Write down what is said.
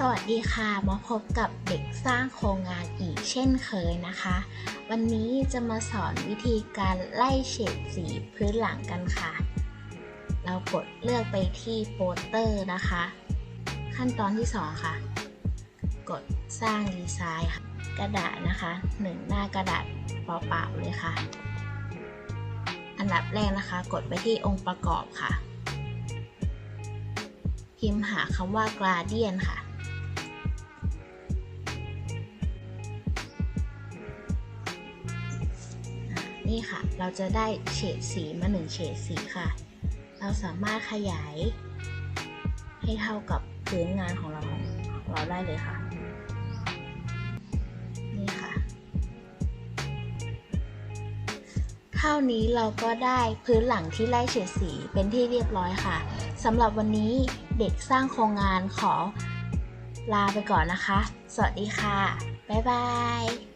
สวัสดีค่ะมาพบกับเด็กสร้างโครงงานอีกเช่นเคยนะคะ วันนี้จะมาสอนวิธีการไล่เฉดสีพื้นหลังกันค่ะ เรากดเลือกไปที่โปสเตอร์นะคะ ขั้นตอนที่ 2 ค่ะ กดสร้างดีไซน์ค่ะกระดาษนะคะหนึ่งหน้ากระดาษเปล่าๆเลยค่ะ อันดับแรกนะคะ กดไปที่องค์ประกอบค่ะ พิมพ์หาคำว่า gradient ค่ะ นี่ค่ะ เราจะได้เฉดสีมาหนึ่งเฉดสีค่ะ เราสามารถขยาย ให้เท่ากับพื้นงานของเราของเราได้เลยค่ะนี่ค่ะ เท่านี้เราก็ได้พื้นหลังที่ไล่เฉดสีเป็นที่เรียบร้อยค่ะสำหรับวันนี้เด็กสร้างโครงงานขอลาไปก่อนนะคะ สวัสดีค่ะ บ๊ายบาย